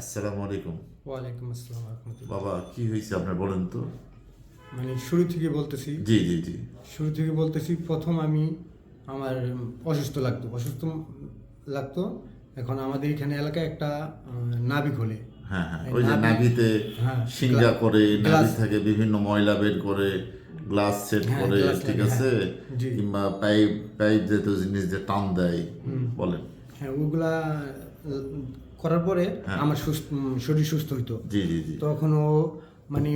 আসসালামু আলাইকুম। ওয়ালাইকুম আসসালাম রহমতুল্লাহ। বাবা কি হয়েছে আপনার বলেন তো। মানে শুরু থেকে বলতেছি। জি জি জি। শুরু থেকে বলতেছি প্রথম আমি আমার অসুস্থ লাগতো। অসুস্থ লাগতো। এখন আমাদের এখানে এলাকায় একটা নাভি খোলে। হ্যাঁ হ্যাঁ। ওই যে নাভি- নাভিতে হ্যাঁ, সিঙ্গা করে নাভি থেকে বিভিন্ন ময়লা বের করে গ্লাস সেট হ্যাঁ, করে ঠিক আছে? হ্যাঁ, কিংবা পাইপ পাইপ জাতীয় জিনিস যে টান দেয় বলেন। হ্যাঁ ওগুলা করার পরে হ্যাঁ। আমার সুস্থ শরীর সুস্থ হইতো। জি জি জি। তখন ও মানে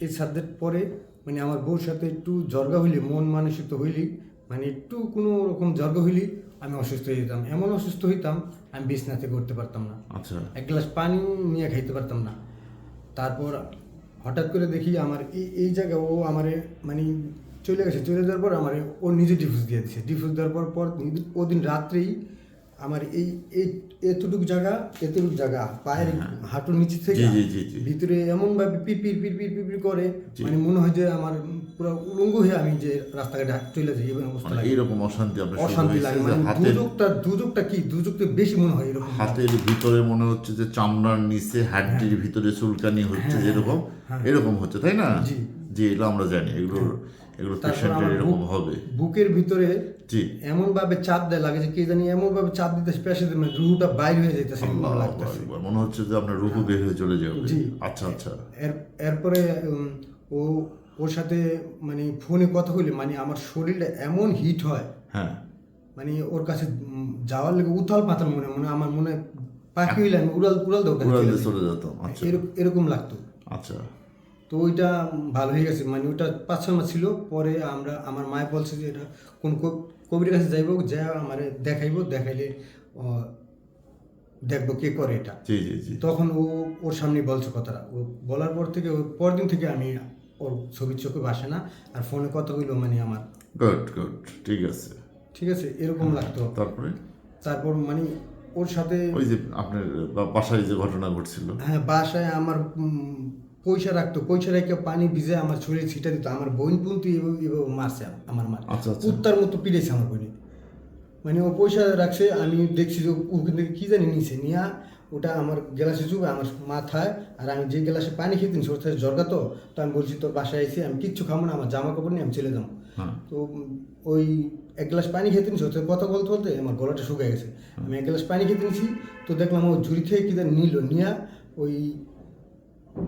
এই সাবজেক্ট পরে মানে আমার বউর সাথে একটু জর্গা হইলে মন মানসিক হইলি মানে একটু কোনো রকম জর্গা হইলি আমি অসুস্থ হয়ে যেতাম। এমন অসুস্থ হইতাম আমি বিছনা থেকে উঠতে পারতাম না। আচ্ছা। এক গ্লাস পানি নিয়ে খাইতে পারতাম না। তারপর হঠাৎ করে দেখি আমার এই এই জায়গায় ও আমারে মানে চলে গেছে। চলে যাওয়ার পর আমার ও নিজে ডিফিউজ দিয়ে দিছে ডিফিউজ দেওয়ার পর পর ওদিন রাত্রেই আমার এই এতটুকু জায়গা এতটুকু জায়গা পায়ের হাঁটুর নিচে থেকে। ভিতরে এমন ভাবে পিপির পিপির পিপির করে মানে মনে হয় যে আমার পুরো উলঙ্গ হয়ে আমি যে রাস্তাঘাটে চলে যাই এরকম অবস্থা মানে লাগে। এইরকম অশান্তি আপনার অশান্তি লাগে। মানে দুযোগটা দুযোগটা কি? দুযোগটা বেশি মনে হয় এরকম। হাতের ভিতরে মনে হচ্ছে যে চামড়ার নিচে হাড্ডির ভিতরে চুলকানি হচ্ছে হ্যাঁ, যেরকম হ্যাঁ। এরকম হচ্ছে তাই না? জি। জি এগুলো আমরা জানি। এগুলো এগুলো পেশেন্টের এরকম হবে। বুকের ভিতরে জি। এমন ভাবে চাপ দেয় লাগে যে কে জানি এমন ভাবে চাপ মানে রুহুটা বাইরে হয়ে যাইতেছে লাগতেছে। মনে হচ্ছে যে আপনার রুহু বের হয়ে চলে যাবে। আচ্ছা আচ্ছা। এরপরে ও ওর সাথে মানে ফোনে কথা হইলে মানে আমার শরীরটা এমন হিট হয়। হ্যাঁ। মানে ওর কাছে যাওয়ার লেগে উথাল পাতাল মনে মনে আমার মনে হয় পাখি হইলে আমি উড়াল উড়াল দৌড় আচ্ছা। এরকম লাগতো। আচ্ছা। তো ওইটা ভালো হয়ে গেছে। মানে ওটা পাঁচ ছয় মাস ছিল পরে আমরা আমার মায়ে বলছে যে এটা কোন কবির কাছে যাইব যা আমার দেখাইবো দেখাইলে দেখব কে করে এটা। জি জি জি। তখন ও ওর সামনে বলছে কথাটা। ও বলার পর থেকে ওর পরদিন থেকে আমি ওর ছবির চোখে বাসে না আর ফোনে কথা হইল মানে আমার। গুড গুড ঠিক আছে। ঠিক আছে এরকম লাগতো। তারপরে? তারপর মানে ওর সাথে ওই যে আপনার বা- বাসায় যে ঘটনা ঘটছিল। হ্যাঁ বাসায় আমার পয়সা রাখতো। পয়সা রেখে পানি ভিজে আমার শরীরে ছিটা দিত। আমার বোন পুন্তু এভাবে মারছে আমার মা আচ্ছা, আচ্ছা। কুত্তার মতো পিড়েছে আমার বোনে। মানে ও পয়সা রাখছে আমি দেখছি যে ওখান থেকে কী জানি নিছে। নিয়ে ওটা আমার গ্লাসে চুবে আমার মাথায় আর আমি যে গ্লাসে পানি খেতেন ওর সাথে জর্গাতো তো আমি বলছি তোর বাসায় এসে আমি কিচ্ছু খাব না আমার জামা কাপড় নিয়ে আমি চলে যাব। হ্যাঁ। তো ওই এক গ্লাস পানি খেতে নিছি সাথে কথা বলতে বলতে আমার গলাটা শুকিয়ে গেছে। আমি এক গ্লাস পানি খেতে নিছি তো দেখলাম ও ঝুড়ি থেকে কী নিল নিয়ে ওই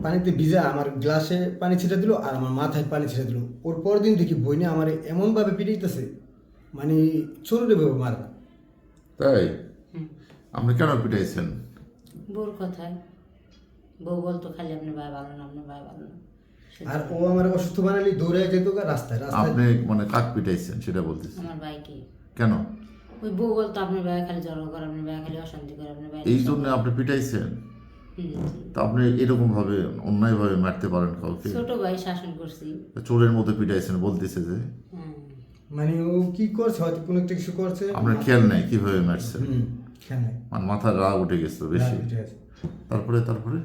পানিতে ভিজা আমার গ্লাসে পানি ছিটা দিল আর আমার মাথায় পানি ছিটা দিল। ওর পরের দিন দেখি বইনে আমার এমনভাবে পিটাইতেছে মানে চোরে ভাবে মারবে তাই? আপনি কেন পিটাইছেন? বউর কথায়। বউ বলতো খালি আপনার ভাই ভালো না আপনার ভাই ভালো না। আর ও আমার অসুস্থ বানালি দৌড়ে যেত গা রাস্তায়। রাস্তায় আপনি মানে কাক পিটাইছেন সেটা বলতেছি। আমার ভাইকে। কেন? ওই বউ বলতো আপনার ভাই খালি জ্বর করে আপনার ভাই খালি অশান্তি করে আপনার ভাই এই জন্য আপনি পিটাইছেন? তা আপনি এরকম ভাবে অন্যায় ভাবে মারতে পারেন কাউকে? ছোট ভাই শাসন করছি। চোরের মতো পিটাইছেন বলতেছে যে। হ্যাঁ। মানে ও কি করছে? হয়তো কোনো একটা কিছু করছে? আপনার খেয়াল নাই কীভাবে মারছেন হুম খেয়াল নাই। মানে মাথার রাগ উঠে গেছে বেশি। রাগ উঠে গেছে। তারপরে তারপরে?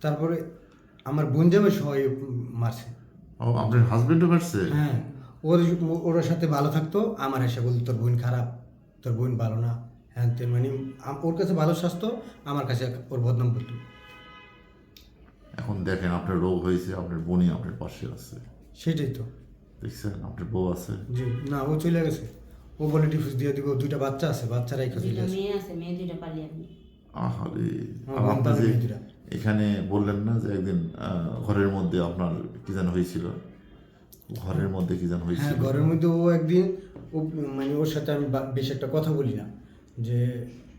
তারপরে আমার বোন যাবে সবাই মারছে। ও আপনার হাজবেন্ডও মারছে? হ্যাঁ ওর ওর সাথে ভালো থাকতো আমার এসে বলতো তোর বোন খারাপ তোর বোন ভালো না। হ্যান ত্যান মানে ওর কাছে ভালো স্বাস্থ্য আমার কাছে ওর বদনাম বলতো এখন দেখেন আপনার রোগ হয়েছে আপনার বোনই আপনার পাশে আছে। সেটাই তো। দেখছেন আপনার বউ আছে? জি না ও চলে গেছে। ও বলে ডিফিউজ দিয়ে দিব দুইটা বাচ্চা আছে বাচ্চারাই চলে মেয়ে আছে মেয়ে দুইটা পালি আমি আহারে আমার এখানে বললেন না যে একদিন ঘরের মধ্যে আপনার কি যেন হয়েছিল? ঘরের মধ্যে কি যেন হ্যাঁ হয়েছিল? ঘরের মধ্যে ও একদিন ও মানে ওর সাথে আমি বেশ একটা কথা বলি না যে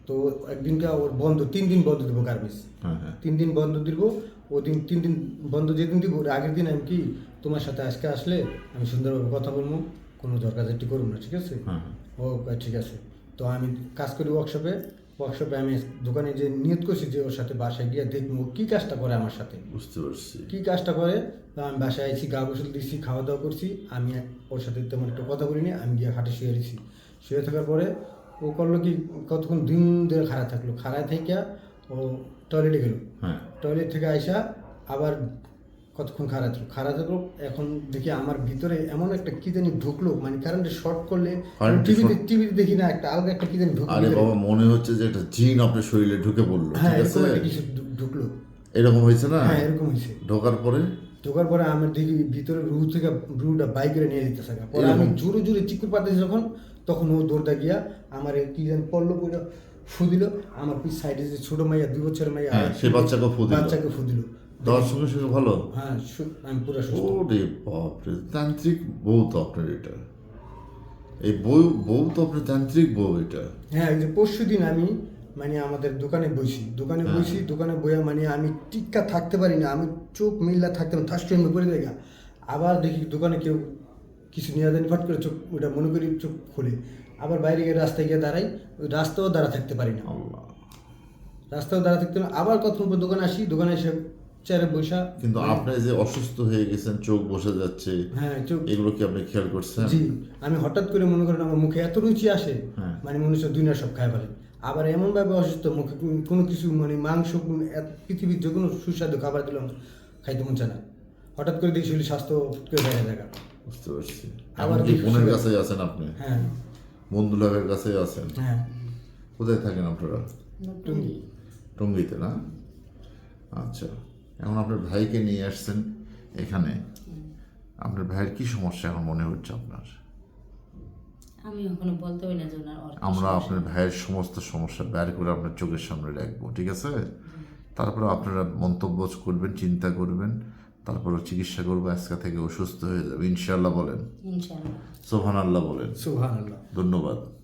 তো একদিনকে ওর বন্ধ তিন দিন বন্ধ দেবো গার্মেন্টস। হ্যাঁ হ্যাঁ। তিন দিন বন্ধ দিব ও দিন তিন দিন বন্ধ যেদিন দিব আগের দিন আমি কি তোমার সাথে আজকে আসলে আমি সুন্দরভাবে কথা বলব কোনো দরকারজাটি করব না ঠিক আছে? ও ঠিক আছে। তো আমি কাজ করি ওয়ার্কশপে ওয়ার্কশপে আমি দোকানে যে নিয়ত করছি যে ওর সাথে বাসায় গিয়ে দেখব কী কাজটা করে আমার সাথে? বুঝতে পারছি। কী কাজটা করে? আমি বাসায় আইছি গা গোসল দিচ্ছি খাওয়া দাওয়া করছি আমি ওর সাথে তেমন একটা কথা বলিনি আমি গিয়ে খাটে শুয়ে দিছি শুয়ে থাকার পরে ও করল কি কতক্ষণ দিন ধরে খাড়া থাকল। খাড়ায় থেকে ও টয়লেটে গেলো। হ্যাঁ। টয়লেট থেকে আইসা আবার কতক্ষণ খাড়া থাকল খাড়া থাকল এখন দেখি আমার ভিতরে এমন একটা কি জানি ঢুকলো মানে কারেন্টে শর্ট করলে টিভিতে টিভিতে দেখি না একটা আলগা একটা কি জানি ঢুকলো আরে বাবা মনে হচ্ছে যে একটা জিন আপনার শরীরে ঢুকে পড়ল হ্যাঁ ঠিক এরকম আছে একটা কিছু ঢুকলো। এরকম হয়েছে না? হ্যাঁ এরকম হয়েছে। ঢোকার পরে? ঢোকার পরে আমার দেখি ভিতরে রু থেকে রুটা বাইকে নিয়ে দিতে থাকা পরে আমি? জোরে জোরে চিকুর পাতেছি যখন তখন ও দৌড়টা গিয়া আমার এই কি যেন পড়ল পড়ল ফু দিল আমার পিছ সাইডে যে ছোট মাইয়া দুই বছরের মাইয়া হ্যাঁ, সে বাচ্চাকে ফু দিল। বাচ্চাকে ফু দিল। সঙ্গে সঙ্গে ভালো। হ্যাঁ আমি পুরো সুস্থ। ওরে বাপরে তান্ত্রিক বউ তো আপনার এটা। এই বউ বউ তো আপনার তান্ত্রিক বউ এটা। হ্যাঁ এই যে পরশু দিন আমি মানে আমাদের দোকানে বসি দোকানে হ্যাঁ। বসি দোকানে বইয়া মানে আমি টিক্কা থাকতে পারি না আমি চোখ মিল্লা থাকতে পারি ঠাস করে পড়ে দেখা আবার দেখি দোকানে কেউ কিছু নিয়ে দেন ফট করে চোখ ওটা মনে করি চোখ খুলে। আবার বাইরে গিয়ে রাস্তায় গিয়ে দাঁড়াই ওই রাস্তাও দাঁড়া থাকতে পারি না। রাস্তাও দাঁড়া থাকতে আবার কতক্ষণ দোকানে আসি দোকানে এসে চেয়ারে বসা কিন্তু আপনি যে অসুস্থ হয়ে গেছেন চোখ বসে যাচ্ছে হ্যাঁ চোখ এগুলো কি আপনি খেয়াল করছেন? জি আমি হঠাৎ করে মনে করেন আমার মুখে এত রুচি আসে হ্যাঁ। মানে মনে হচ্ছে দুনিয়া সব খায় ফেলে। আবার এমনভাবে অসুস্থ মুখে কোনো কিছু মানে মাংস পৃথিবীর যে কোনো সুস্বাদু খাবার দিলাম খাইতে মন চায় না। হঠাৎ করে দেখি শরীর স্বাস্থ্য করে দেখা বুঝতে পারছি। আবার বোনের কাছে আছেন আপনি? হ্যাঁ। বন্ধুলাভের কাছে আছেন? হ্যাঁ। কোথায় থাকেন আপনারা? টুঙ্গি। টঙ্গিতে না? আচ্ছা। এখন আপনার ভাইকে নিয়ে আসছেন এখানে। আপনার ভাইয়ের কি সমস্যা এখন মনে হচ্ছে আপনার? আমি এখনও বলতে পারি না যে ওনার আমরা আপনার ভাইয়ের সমস্ত সমস্যা বের করে আপনার চোখের সামনে রাখব ঠিক আছে? তারপরে আপনারা মন্তব্য করবেন চিন্তা করবেন তারপরে চিকিৎসা করব আজকে থেকে অসুস্থ হয়ে যাবে। ইনশাল্লাহ বলেন। ইনশাআল্লাহ। সোহান আল্লাহ বলেন। সুহান আল্লাহ ধন্যবাদ।